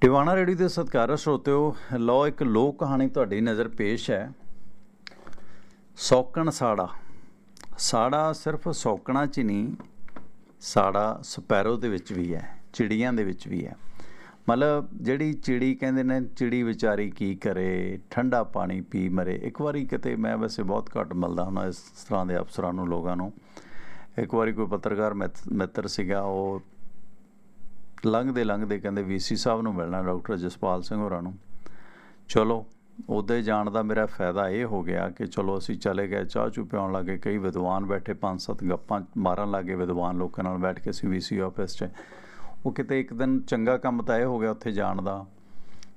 Tiwana ready ਦੇ ਸਤਿਕਾਰ ਸਰੋਤਿਓ ਲੋ ਇੱਕ ਲੋਕ ਕਹਾਣੀ ਤੁਹਾਡੀ ਨਜ਼ਰ ਪੇਸ਼ ਹੈ। ਸੌਕਣ ਸਾੜਾ। ਸਾੜਾ ਸਿਰਫ ਸੌਕਣਾ ਚ ਨਹੀਂ, ਸਾੜਾ ਸਪੈਰੋ ਦੇ ਵਿੱਚ ਵੀ ਹੈ, ਚਿੜੀਆਂ ਦੇ ਵਿੱਚ ਵੀ ਹੈ। ਮਤਲਬ ਜਿਹੜੀ ਚਿੜੀ ਕਹਿੰਦੇ ਨੇ, ਚਿੜੀ ਵਿਚਾਰੀ ਕੀ ਕਰੇ, ਠੰਡਾ ਪਾਣੀ ਪੀ ਮਰੇ। ਇੱਕ ਵਾਰੀ ਕਿਤੇ ਮੈਂ ਵੈਸੇ ਬਹੁਤ ਘੱਟ ਮਿਲਦਾ ਹੁੰਦਾ ਇਸ ਤਰ੍ਹਾਂ ਦੇ ਅਫਸਰਾਂ ਨੂੰ, ਲੋਕਾਂ ਨੂੰ। ਇੱਕ ਵਾਰੀ ਕੋਈ ਪੱਤਰਕਾਰ ਮਿੱਤ- ਮਿੱਤਰ ਸੀਗਾ, ਉਹ ਲੰਘਦੇ ਲੰਘਦੇ ਕਹਿੰਦੇ ਵੀਸੀ ਸਾਹਿਬ ਨੂੰ ਮਿਲਣਾ, ਡਾਕਟਰ ਜਸਪਾਲ ਸਿੰਘ ਹੋਰਾਂ ਨੂੰ। ਚਲੋ, ਉਹਦੇ ਜਾਣ ਦਾ ਮੇਰਾ ਫਾਇਦਾ ਇਹ ਹੋ ਗਿਆ ਕਿ ਚਲੋ ਅਸੀਂ ਚਲੇ ਗਏ, ਚਾਹ ਚੂ ਪਿਆਉਣ ਲੱਗੇ, ਕਈ ਵਿਦਵਾਨ ਬੈਠੇ, ਪੰਜ ਸੱਤ ਗੱਪਾਂ ਮਾਰਨ ਲੱਗੇ ਵਿਦਵਾਨ ਲੋਕਾਂ ਨਾਲ ਬੈਠ ਕੇ ਅਸੀਂ ਵੀਸੀ ਆਫਿਸ 'ਚ। ਉਹ ਕਿਤੇ ਇੱਕ ਦਿਨ ਚੰਗਾ ਕੰਮ ਤਾਂ ਇਹ ਹੋ ਗਿਆ ਉੱਥੇ ਜਾਣ ਦਾ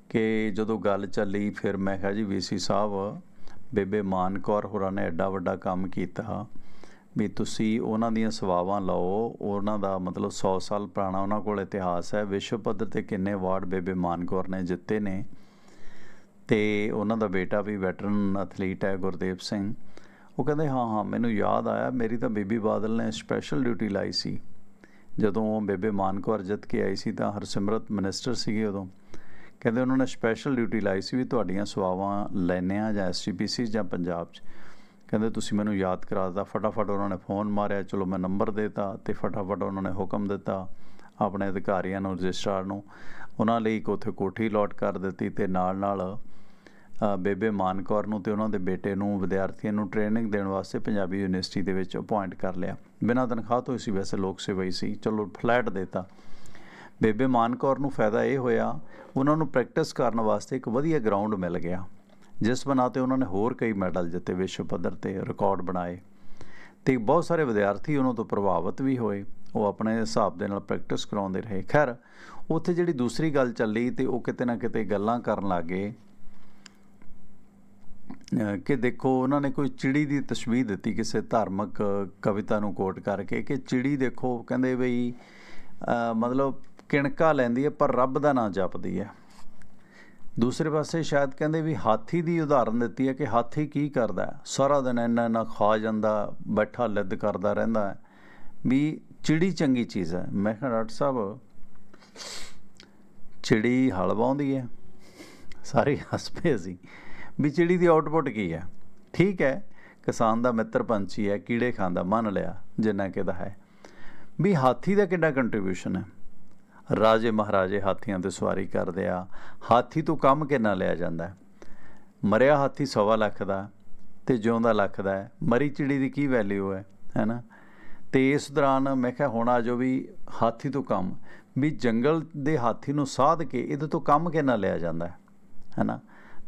ਕਿ ਜਦੋਂ ਗੱਲ ਚੱਲੀ, ਫਿਰ ਮੈਂ ਕਿਹਾ ਜੀ ਵੀਸੀ ਸਾਹਿਬ, ਬੇਬੇ ਮਾਨ ਕੌਰ ਹੋਰਾਂ ਨੇ ਐਡਾ ਵੱਡਾ ਕੰਮ ਕੀਤਾ। ਵੀ ਤੁਸੀਂ ਉਹਨਾਂ ਦੀਆਂ ਸੇਵਾਵਾਂ ਲਓ, ਉਹਨਾਂ ਦਾ ਮਤਲਬ 100 ਸਾਲ ਪੁਰਾਣਾ ਉਹਨਾਂ ਕੋਲ ਇਤਿਹਾਸ ਹੈ, ਵਿਸ਼ਵ ਪੱਧਰ ਤੇ ਕਿੰਨੇ ਅਵਾਰਡ ਬੇਬੇ ਮਾਨ ਕੌਰ ਨੇ ਜਿੱਤੇ ਨੇ। ਤੇ ਉਹਨਾਂ ਦਾ ਬੇਟਾ ਵੀ ਵੈਟਰਨ ਐਥਲੀਟ ਹੈ ਗੁਰਦੇਵ ਸਿੰਘ। ਉਹ ਕਹਿੰਦੇ, ਹਾਂ ਹਾਂ, ਮੈਨੂੰ ਯਾਦ ਆਇਆ, ਮੇਰੀ ਤਾਂ ਬੀਬੀ ਬਾਦਲ ਨੇ ਸਪੈਸ਼ਲ ਡਿਊਟੀ ਲਾਈ ਸੀ। ਜਦੋਂ ਉਹ ਬੇਬੇ ਮਾਨ ਕੌਰ ਜਿੱਤ ਕੇ ਆਈ ਸੀ ਤਾਂ ਹਰਸਿਮਰਤ ਮਿਨਿਸਟਰ ਸੀਗੇ ਉਦੋਂ। ਕਹਿੰਦੇ, ਉਹਨਾਂ ਨੇ ਸਪੈਸ਼ਲ ਡਿਊਟੀ ਲਾਈ ਸੀ ਵੀ ਤੁਹਾਡੀਆਂ ਸੇਵਾਵਾਂ ਲੈਣੇ ਆ ਜਾਂ ਐਸਜੀਪੀਸੀ ਜਾਂ ਪੰਜਾਬ 'ਚ। ਕਹਿੰਦੇ ਤੁਸੀਂ ਮੈਨੂੰ ਯਾਦ ਕਰਾ ਦਿੱਤਾ। ਫਟਾਫਟ ਉਹਨਾਂ ਨੇ ਫੋਨ ਮਾਰਿਆ, ਚਲੋ ਮੈਂ ਨੰਬਰ ਦੇਤਾ ਤੇ ਫਟਾਫਟ ਉਹਨਾਂ ਨੇ ਹੁਕਮ ਦਿੱਤਾ ਆਪਣੇ ਅਧਿਕਾਰੀਆਂ ਨੂੰ, ਰਜਿਸਟਰਾਰ ਨੂੰ। ਉਹਨਾਂ ਲਈ ਇੱਕ ਉੱਥੇ ਕੋਠੀ ਲੋਟ ਕਰ ਦਿੱਤੀ ਤੇ ਨਾਲ ਨਾਲ ਬੇਬੇ ਮਾਨ ਕੌਰ ਨੂੰ ਤੇ ਉਹਨਾਂ ਦੇ ਬੇਟੇ ਨੂੰ, ਵਿਦਿਆਰਥੀਆਂ ਨੂੰ ਟ੍ਰੇਨਿੰਗ ਦੇਣ ਵਾਸਤੇ ਪੰਜਾਬੀ ਯੂਨੀਵਰਸਿਟੀ ਦੇ ਵਿੱਚ ਅਪਾਇੰਟ ਕਰ ਲਿਆ। ਬਿਨਾਂ ਤਨਖਾਹ ਤੋਂ ਹੀ ਸੀ ਵੈਸੇ ਲੋਕ ਸੇਵਾ ਹੀ ਸੀ। ਚਲੋ ਫਲੈਟ ਦੇਤਾ। ਬੇਬੇ ਮਾਨ ਕੌਰ ਨੂੰ ਫਾਇਦਾ ਇਹ ਹੋਇਆ, ਉਹਨਾਂ ਨੂੰ ਪ੍ਰੈਕਟਿਸ ਕਰਨ ਵਾਸਤੇ ਇੱਕ ਵਧੀਆ ਗਰਾਊਂਡ ਮਿਲ ਗਿਆ। ਜਿਸ ਬਣਾ ਤੇ ਉਹਨਾਂ ਨੇ ਹੋਰ ਕਈ ਮੈਡਲ ਜਿੱਤੇ, ਵਿਸ਼ਵ ਪੱਧਰ ਤੇ ਰਿਕਾਰਡ ਬਣਾਏ। ਤੇ ਬਹੁਤ ਸਾਰੇ ਵਿਦਿਆਰਥੀ ਉਹਨਾਂ ਤੋਂ ਪ੍ਰਭਾਵਿਤ ਵੀ ਹੋਏ। ਉਹ ਆਪਣੇ ਹਿਸਾਬ ਦੇ ਨਾਲ ਪ੍ਰੈਕਟਿਸ ਕਰਾਉਂਦੇ ਰਹੇ। ਖੈਰ, ਉੱਥੇ ਜਿਹੜੀ ਦੂਸਰੀ ਗੱਲ ਚੱਲੀ ਤੇ ਉਹ ਕਿਤੇ ਨਾ ਕਿਤੇ ਗੱਲਾਂ ਕਰਨ ਲੱਗੇ। ਅਹ ਕਿ ਦੇਖੋ, ਉਹਨਾਂ ਨੇ ਕੋਈ ਚਿੜੀ ਦੀ ਤਸਵੀਰ ਦਿੱਤੀ ਕਿਸੇ ਧਾਰਮਿਕ ਕਵਿਤਾ ਨੂੰ ਕੋਟ ਕਰਕੇ ਕਿ ਚਿੜੀ ਦੇਖੋ, ਕਹਿੰਦੇ ਬਈ ਮਤਲਬ ਕਿਣਕਾ ਲੈਂਦੀ ਹੈ ਪਰ ਰੱਬ ਦਾ ਨਾਂ ਜਪਦੀ ਹੈ। ਦੂਸਰੇ ਪਾਸੇ ਸ਼ਾਇਦ ਕਹਿੰਦੇ ਵੀ ਹਾਥੀ ਦੀ ਉਦਾਹਰਨ ਦਿੱਤੀ ਹੈ ਕਿ ਹਾਥੀ ਕੀ ਕਰਦਾ ਸਾਰਾ ਦਿਨ ਇੰਨਾ ਇੰਨਾ ਖਾ ਜਾਂਦਾ, ਬੈਠਾ, ਲਿੱਦ ਕਰਦਾ ਰਹਿੰਦਾ ਹੈ। ਵੀ ਚਿੜੀ ਚੰਗੀ ਚੀਜ਼ ਹੈ। ਮੈਂ ਕਿਹਾ, ਡਾਕਟਰ ਸਾਹਿਬ, ਚਿੜੀ ਹਲ ਵਾਉਂਦੀ ਹੈ। ਸਾਰੇ ਹੱਸ ਪਏ ਅਸੀਂ। ਵੀ ਚਿੜੀ ਦੀ ਆਊਟਪੁੱਟ ਕੀ ਹੈ? ਠੀਕ ਹੈ, ਕਿਸਾਨ ਦਾ ਮਿੱਤਰ ਪੰਛੀ ਹੈ, ਕੀੜੇ ਖਾਂਦਾ, ਮੰਨ ਲਿਆ, ਜਿੰਨਾ ਕਿਦਾ ਹੈ। ਵੀ ਹਾਥੀ ਦਾ ਕਿੰਨਾ ਕੰਟਰੀਬਿਊਸ਼ਨ ਹੈ? ਰਾਜੇ ਮਹਾਰਾਜੇ ਹਾਥੀਆਂ ਤੇ ਸਵਾਰੀ ਕਰਦੇ ਆ। ਹਾਥੀ ਤੋਂ ਕੰਮ ਕਿੰਨਾ ਲਿਆ ਜਾਂਦਾ ਮਰਿਆ ਹਾਥੀ ਸਵਾ ਲੱਖ ਦਾ ਤੇ ਜਿਉਂਦਾ ਲੱਖ ਦਾ ਮਰੀ ਚਿੜੀ ਦੀ ਕੀ ਵੈਲਿਊ ਹੈ ਹੈਨਾ ਤੇ ਇਸ ਦੌਰਾਨ ਮੈਂ ਕਿਹਾ, ਹੁਣ ਆ ਜੋ ਵੀ ਹਾਥੀ ਤੋਂ ਕੰਮ। ਵੀ ਜੰਗਲ ਦੇ ਹਾਥੀ ਨੂੰ ਸਾਧ ਕੇ ਇਹਦੇ ਤੋਂ ਕੰਮ ਕਿੰਨਾ ਲਿਆ ਜਾਂਦਾ ਹੈ? ਹੈਨਾ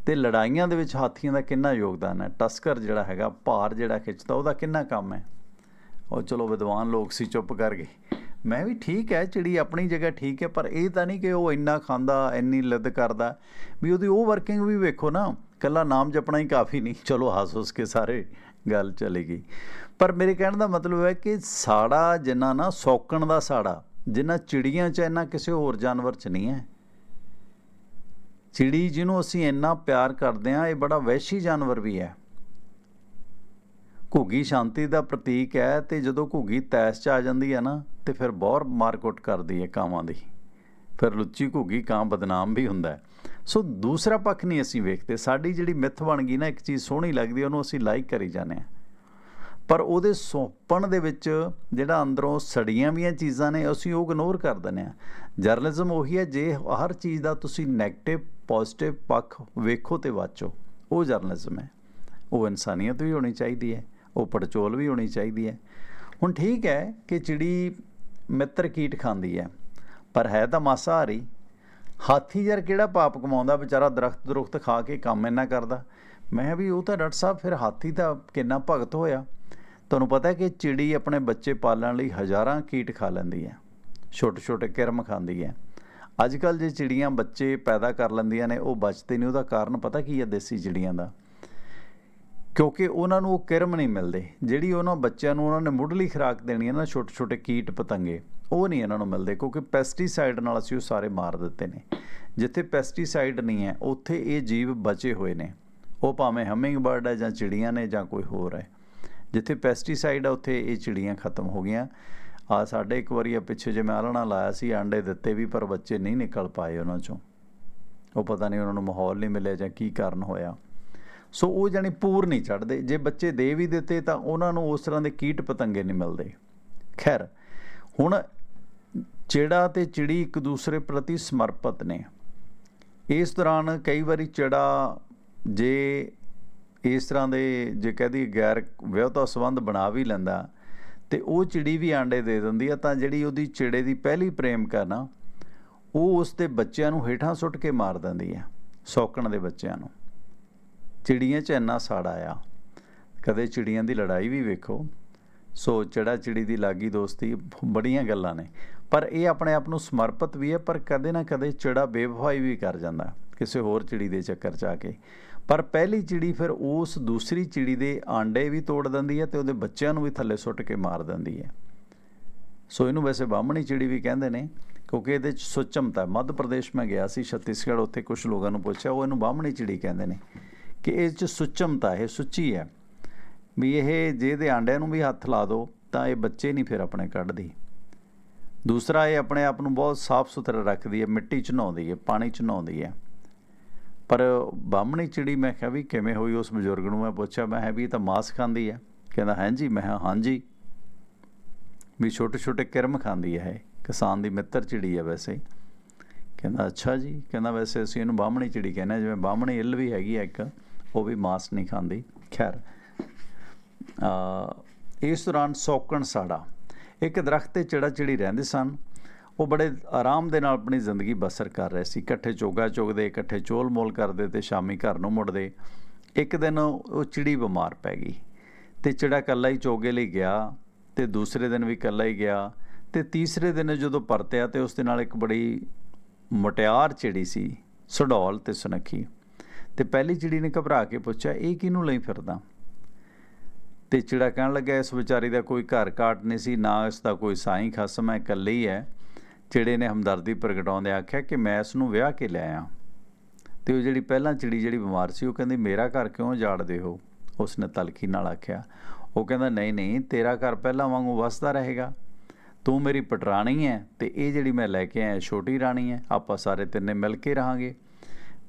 ਤੇ ਲੜਾਈਆਂ ਦੇ ਵਿੱਚ ਹਾਥੀਆਂ ਦਾ ਕਿੰਨਾ ਯੋਗਦਾਨ ਹੈ? ਟਸਕਰ ਜਿਹੜਾ ਹੈਗਾ, ਭਾਰ ਜਿਹੜਾ ਖਿੱਚਦਾ, ਉਹਦਾ ਕਿੰਨਾ ਕੰਮ ਹੈ? ਉਹ ਚਲੋ ਵਿਦਵਾਨ ਲੋਕ ਸੀ, ਚੁੱਪ ਕਰ ਗਏ। ਮੈਂ ਵੀ ਠੀਕ ਹੈ, ਚਿੜੀ ਆਪਣੀ ਜਗ੍ਹਾ ਠੀਕ ਹੈ, ਪਰ ਇਹ ਤਾਂ ਨਹੀਂ ਕਿ ਉਹ ਇੰਨਾ ਖਾਂਦਾ, ਇੰਨੀ ਲੱਦ ਕਰਦਾ। ਵੀ ਉਹਦੀ ਉਹ ਵਰਕਿੰਗ ਵੀ ਵੇਖੋ ਨਾ ਕੱਲਾ ਨਾਮ ਜਪਣਾ ਹੀ ਕਾਫੀ ਨਹੀਂ। ਚਲੋ ਹੱਸ ਹੱਸ ਕੇ ਸਾਰੇ ਗੱਲ ਚਲੀ ਗਈ। ਪਰ ਮੇਰੇ ਕਹਿਣ ਦਾ ਮਤਲਬ ਹੈ ਕਿ ਸਾੜਾ ਜਿੰਨਾ ਨਾ ਸੌਕਣ ਦਾ ਸਾੜਾ, ਜਿੰਨਾ ਚਿੜੀਆਂ 'ਚ ਇੰਨਾ ਕਿਸੇ ਹੋਰ ਜਾਨਵਰ 'ਚ ਨਹੀਂ ਹੈ। ਚਿੜੀ ਜਿਹਨੂੰ ਅਸੀਂ ਇੰਨਾ ਪਿਆਰ ਕਰਦੇ ਹਾਂ, ਇਹ ਬੜਾ ਵੈਸ਼ੀ ਜਾਨਵਰ ਵੀ ਹੈ। ਘੁੱਗੀ ਸ਼ਾਂਤੀ ਦਾ ਪ੍ਰਤੀਕ ਹੈ ਤੇ ਜਦੋਂ ਘੁੱਗੀ ਤੈਸ ਚ ਆ ਜਾਂਦੀ ਹੈ ਨਾ ਤੇ ਫਿਰ ਬਹੁਤ ਮਾਰਕੁੱਟ ਕਰਦੀ ਹੈ ਕਾਵਾਂ ਦੀ। ਫਿਰ ਲੁੱਚੀ ਘੁੱਗੀ ਕਾਂ ਬਦਨਾਮ ਵੀ ਹੁੰਦਾ ਸੋ ਦੂਸਰਾ ਪੱਖ ਨਹੀਂ ਅਸੀਂ ਵੇਖਦੇ। ਸਾਡੀ ਜਿਹੜੀ ਮਿੱਥ ਬਣ ਗਈ ਨਾ, ਇੱਕ ਚੀਜ਼ ਸੋਹਣੀ ਲੱਗਦੀ ਉਹਨੂੰ ਅਸੀਂ ਲਾਈਕ ਕਰੀ ਜਾਂਦੇ ਹਾਂ। ਪਰ ਉਹਦੇ ਸੌਂਪਣ ਦੇ ਵਿੱਚ ਜਿਹੜਾ ਅੰਦਰੋਂ ਸੜੀਆਂ ਵੀਆਂ ਚੀਜ਼ਾਂ ਨੇ, ਅਸੀਂ ਉਹ ਇਗਨੋਰ ਕਰ ਦਿੰਦੇ ਆ ਜਰਨਲਿਜ਼ਮ ਉਹੀ ਹੈ, ਜੇ ਹਰ ਚੀਜ਼ ਦਾ ਤੁਸੀਂ 네ਗੇਟਿਵ ਪੋਜ਼ਿਟਿਵ ਪੱਖ ਵੇਖੋ ਤੇ ਵਾਚੋ। ਉਹ ਜਰਨਲਿਜ਼ਮ ਹੈ। ਉਹ ਇਨਸਾਨੀਅਤ ਵੀ ਹੋਣੀ ਚਾਹੀਦੀ ਹੈ, ਉਹ ਪੜਚੋਲ ਵੀ ਹੋਣੀ ਚਾਹੀਦੀ ਹੈ। ਹੁਣ ਠੀਕ ਹੈ ਕਿ ਚਿੜੀ ਮਿੱਤਰ ਕੀਟ ਖਾਂਦੀ ਹੈ, ਪਰ ਹੈ ਤਾਂ ਮਾਸਾਹਾਰੀ ਹਾਥੀ ਯਾਰ ਕਿਹੜਾ ਪਾਪ ਕਮਾਉਂਦਾ, ਵਿਚਾਰਾ ਦਰਖਤ ਦਰੁਖਤ ਖਾ ਕੇ ਕੰਮ ਇੰਨਾ ਕਰਦਾ? ਮੈਂ ਕਿਹਾ ਵੀ ਉਹ ਤਾਂ ਡਾਕਟਰ ਸਾਹਿਬ, ਫਿਰ ਹਾਥੀ ਤਾਂ ਕਿੰਨਾ ਭਗਤ ਹੋਇਆ। ਤੁਹਾਨੂੰ ਪਤਾ ਹੈ ਕਿ ਚਿੜੀ ਆਪਣੇ ਬੱਚੇ ਪਾਲਣ ਲਈ ਹਜ਼ਾਰਾਂ ਕੀਟ ਖਾ ਲੈਂਦੀ ਹੈ ਛੋਟੇ ਛੋਟੇ ਕਿਰਮ ਖਾਂਦੀ ਹੈ। ਅੱਜ ਕੱਲ ਜੇ ਚਿੜੀਆਂ ਬੱਚੇ ਪੈਦਾ ਕਰ ਲੈਂਦੀਆਂ ਨੇ, ਉਹ ਬਚਦੇ ਨਹੀਂ, ਉਹਦਾ ਕਾਰਨ ਪਤਾ ਕੀ ਹੈ ਦੇਸੀ ਚਿੜੀਆਂ ਦਾ? ਕਿਉਂਕਿ ਉਹਨਾਂ ਨੂੰ ਉਹ ਕਿਰਮ ਨਹੀਂ ਮਿਲਦੇ। ਜਿਹੜੀ ਉਹਨਾਂ ਬੱਚਿਆਂ ਨੂੰ ਉਹਨਾਂ ਨੇ ਮੁੱਢਲੀ ਖੁਰਾਕ ਦੇਣੀ ਹੈ ਨਾ ਛੋਟੇ ਛੋਟੇ ਕੀਟ ਪਤੰਗੇ, ਉਹ ਨਹੀਂ ਇਹਨਾਂ ਨੂੰ ਮਿਲਦੇ ਕਿਉਂਕਿ ਪੈਸਟੀਸਾਈਡ ਨਾਲ ਅਸੀਂ ਉਹ ਸਾਰੇ ਮਾਰ ਦਿੱਤੇ ਨੇ। ਜਿੱਥੇ ਪੈਸਟੀਸਾਈਡ ਨਹੀਂ ਹੈ, ਉੱਥੇ ਇਹ ਜੀਵ ਬਚੇ ਹੋਏ ਨੇ। ਉਹ ਭਾਵੇਂ ਹਮਿੰਗ ਬਰਡ ਹੈ ਜਾਂ ਚਿੜੀਆਂ ਨੇ ਜਾਂ ਕੋਈ ਹੋਰ ਹੈ। ਜਿੱਥੇ ਪੈਸਟੀਸਾਈਡ ਹੈ ਉੱਥੇ ਇਹ ਚਿੜੀਆਂ ਖਤਮ ਹੋ ਗਈਆਂ। ਆ ਸਾਡੇ ਇੱਕ ਵਾਰੀ ਆ ਪਿੱਛੇ ਜੇ ਮੈਂ ਆਲਣਾ ਲਾਇਆ ਸੀ, ਆਂਡੇ ਦਿੱਤੇ ਵੀ ਪਰ ਬੱਚੇ ਨਹੀਂ ਨਿਕਲ ਪਾਏ ਉਹਨਾਂ ਚੋਂ। ਉਹ ਪਤਾ ਨਹੀਂ ਉਹਨਾਂ ਨੂੰ ਮਾਹੌਲ ਨਹੀਂ ਮਿਲਿਆ ਜਾਂ ਕੀ ਕਾਰਨ ਹੋਇਆ। ਸੋ ਉਹ ਜਾਨੀ ਪੂਰ ਨਹੀਂ ਚੜਦੇ ਜੇ ਬੱਚੇ ਦੇ ਵੀ ਦਿੱਤੇ ਤਾਂ ਉਹਨਾਂ ਨੂੰ ਉਸ ਤਰ੍ਹਾਂ ਦੇ ਕੀਟ ਪਤੰਗੇ ਨਹੀਂ ਮਿਲਦੇ। ਖੈਰ, ਹੁਣ ਚਿੜਾ ਤੇ ਚਿੜੀ ਇੱਕ ਦੂਸਰੇ ਪ੍ਰਤੀ ਸਮਰਪਿਤ ਨੇ। ਇਸ ਦੌਰਾਨ ਕਈ ਵਾਰੀ ਚਿੜਾ ਜੇ ਇਸ ਤਰ੍ਹਾਂ ਦੇ ਜੇ ਕਹਦੀ ਗੈਰ ਵਿਆਹਤਾ ਸੰਬੰਧ ਬਣਾ ਵੀ ਲੈਂਦਾ ਤੇ ਉਹ ਚਿੜੀ ਵੀ ਆਂਡੇ ਦੇ ਦਿੰਦੀ ਆ, ਤਾਂ ਜਿਹੜੀ ਉਹਦੀ ਚਿੜੇ ਦੀ ਪਹਿਲੀ ਪ੍ਰੇਮ ਕਰਨਾ, ਉਹ ਉਸ ਦੇ ਬੱਚਿਆਂ ਨੂੰ ਹੇਠਾਂ ਸੁੱਟ ਕੇ ਮਾਰ ਦਿੰਦੀ ਆ, ਸੌਕਣ ਦੇ ਬੱਚਿਆਂ ਨੂੰ। ਚਿੜੀਆਂ 'ਚ ਇੰਨਾ ਸਾੜਾ ਆ। ਕਦੇ ਚਿੜੀਆਂ ਦੀ ਲੜਾਈ ਵੀ ਵੇਖੋ। ਸੋ ਚੜਾ ਚਿੜੀ ਦੀ ਲਾਗੀ ਦੋਸਤੀ, ਬੜੀਆਂ ਗੱਲਾਂ ਨੇ। ਪਰ ਇਹ ਆਪਣੇ ਆਪ ਨੂੰ ਸਮਰਪਿਤ ਵੀ ਹੈ, ਪਰ ਕਦੇ ਨਾ ਕਦੇ ਚਿੜਾ ਬੇਵਫਾਈ ਵੀ ਕਰ ਜਾਂਦਾ ਕਿਸੇ ਹੋਰ ਚਿੜੀ ਦੇ ਚੱਕਰ 'ਚ ਆ ਕੇ। ਪਰ ਪਹਿਲੀ ਚਿੜੀ ਫਿਰ ਉਸ ਦੂਸਰੀ ਚਿੜੀ ਦੇ ਆਂਡੇ ਵੀ ਤੋੜ ਦਿੰਦੀ ਹੈ ਤੇ ਉਹਦੇ ਬੱਚਿਆਂ ਨੂੰ ਵੀ ਥੱਲੇ ਸੁੱਟ ਕੇ ਮਾਰ ਦਿੰਦੀ ਹੈ। ਸੋ ਇਹਨੂੰ ਵੈਸੇ ਬਾਹਮਣੀ ਚਿੜੀ ਵੀ ਕਹਿੰਦੇ ਨੇ, ਕਿਉਂਕਿ ਇਹਦੇ ਚ ਸੁਚਮਤਾ ਮੱਧ ਪ੍ਰਦੇਸ਼ ਮੈਂ ਗਿਆ ਸੀ, ਛੱਤੀਸਗੜ੍ਹ, ਉੱਥੇ ਕੁਝ ਲੋਕਾਂ ਨੂੰ ਪੁੱਛਿਆ, ਉਹ ਇਹਨੂੰ ਬਾਹਮਣੀ ਚਿੜੀ ਕਹਿੰਦੇ ਨੇ। ਕਿ ਇਹ ਚ ਸੁਚਮਤਾ ਹੈ ਸੁੱਚੀ ਹੈ। ਵੀ ਇਹ ਜੇ ਇਹਦੇ ਆਂਡਿਆਂ ਨੂੰ ਵੀ ਹੱਥ ਲਾ ਦੋ ਤਾਂ ਇਹ ਬੱਚੇ ਨਹੀਂ ਫਿਰ ਆਪਣੇ ਕੱਢਦੀ। ਦੂਸਰਾ ਇਹ ਆਪਣੇ ਆਪ ਨੂੰ ਬਹੁਤ ਸਾਫ਼ ਸੁਥਰਾ ਰੱਖਦੀ ਹੈ ਮਿੱਟੀ ਚ ਨਹਾਉਂਦੀ ਹੈ ਪਾਣੀ ਚ ਨਹਾਉਂਦੀ ਹੈ। ਪਰ ਬਾਹਮਣੀ ਚਿੜੀ ਮੈਂ ਕਿਹਾ ਵੀ ਕਿਵੇਂ ਹੋਈ ਉਸ ਬਜ਼ੁਰਗ ਨੂੰ? ਮੈਂ ਪੁੱਛਿਆ ਮੈਂ ਹੈ ਵੀ ਇਹ ਤਾਂ ਮਾਸ ਖਾਂਦੀ ਹੈ। ਕਹਿੰਦਾ ਹਾਂਜੀ। ਮੈਂ ਹਾਂ ਹਾਂਜੀ। ਵੀ ਛੋਟੇ ਛੋਟੇ ਕਿਰਮ ਖਾਂਦੀ ਹੈ ਇਹ। ਕਿਸਾਨ ਦੀ ਮਿੱਤਰ ਚਿੜੀ ਹੈ ਵੈਸੇ। ਕਹਿੰਦਾ ਅੱਛਾ ਜੀ। ਕਹਿੰਦਾ ਵੈਸੇ ਅਸੀਂ ਇਹਨੂੰ ਬਾਹਮਣੀ ਚਿੜੀ ਕਹਿੰਦੇ ਹਾਂ, ਜਿਵੇਂ ਬਾਹਮਣੀ ਇੱਲ ਵੀ ਹੈਗੀ ਹੈ ਇੱਕ। ਉਹ ਵੀ ਮਾਸ ਨਹੀਂ ਖਾਂਦੀ। ਖੈਰ ਇਸ ਦੌਰਾਨ ਸੌਕਣ ਸਾੜਾ, ਇੱਕ ਦਰਖਤ ਤੇ ਚਿੜਾ ਚਿੜੀ ਰਹਿੰਦੇ ਸਨ। ਉਹ ਬੜੇ ਆਰਾਮ ਦੇ ਨਾਲ ਆਪਣੀ ਜ਼ਿੰਦਗੀ ਬਸਰ ਕਰ ਰਹੇ ਸੀ। ਇਕੱਠੇ ਚੋਗਾ ਚੁਗਦੇ, ਇਕੱਠੇ ਚੋਲ ਮੋਲ ਕਰਦੇ ਤੇ ਸ਼ਾਮੀ ਘਰ ਨੂੰ ਮੁੜਦੇ। ਇੱਕ ਦਿਨ ਉਹ ਚਿੜੀ ਬਿਮਾਰ ਪੈ ਗਈ ਤੇ ਚਿੜਾ ਇਕੱਲਾ ਹੀ ਚੋਗੇ ਲਈ ਗਿਆ ਤੇ ਦੂਸਰੇ ਦਿਨ ਵੀ ਇਕੱਲਾ ਹੀ ਗਿਆ ਤੇ ਤੀਸਰੇ ਦਿਨ ਜਦੋਂ ਪਰਤਿਆ ਤੇ ਉਸ ਦੇ ਨਾਲ ਇੱਕ ਬੜੀ ਮੁਟਿਆਰ ਚਿੜੀ ਸੀ, ਸਡੌਲ ਤੇ ਸੁਨੱਖੀ। ਤੇ ਪਹਿਲੀ ਚਿੜੀ ਨੇ ਘਬਰਾ ਕੇ ਪੁੱਛਿਆ, ਇਹ ਕਿਹਨੂੰ ਲਈ ਫਿਰਦਾ? ਤੇ ਚਿੜਾ ਕਹਿਣ ਲੱਗਾ, ਇਸ ਵਿਚਾਰੀ ਦਾ ਕੋਈ ਘਰ ਕਾਟ ਨਹੀਂ ਸੀ, ਨਾ ਇਸ ਦਾ ਕੋਈ ਸਾਈਂ ਖਸਮ ਹੈ ਇਕੱਲੇ ਹੀ ਹੈ ਚਿੜੇ ਨੇ ਹਮਦਰਦੀ ਪ੍ਰਗਟਾਉਂਦੇ ਆਖਿਆ ਕਿ ਮੈਂ ਇਸ ਨੂੰ ਵਿਆਹ ਕੇ ਲੈ ਲਿਆਇਆ ਤੇ ਉਹ ਜਿਹੜੀ ਪਹਿਲਾਂ ਚਿੜੀ ਜਿਹੜੀ ਬਿਮਾਰ ਸੀ, ਉਹ ਕਹਿੰਦੀ, ਮੇਰਾ ਘਰ ਕਿਉਂ ਜਾੜਦੇ ਹੋ ਉਸਨੇ ਤਲਖੀ ਨਾਲ ਆਖਿਆ, ਉਹ ਕਹਿੰਦਾ, ਨਹੀਂ ਨਹੀਂ, ਤੇਰਾ ਘਰ ਪਹਿਲਾਂ ਵਾਂਗੂ ਵਸਦਾ ਰਹੇਗਾ। ਤੂੰ ਮੇਰੀ ਪਟਰਾਣੀ ਹੈ ਤੇ ਇਹ ਜਿਹੜੀ ਮੈਂ ਲੈ ਕੇ ਆਇਆ ਛੋਟੀ ਰਾਣੀ ਹੈ ਆਪਾਂ ਸਾਰੇ ਤਿੰਨੇ ਮਿਲ ਕੇ ਰਹਾਂਗੇ।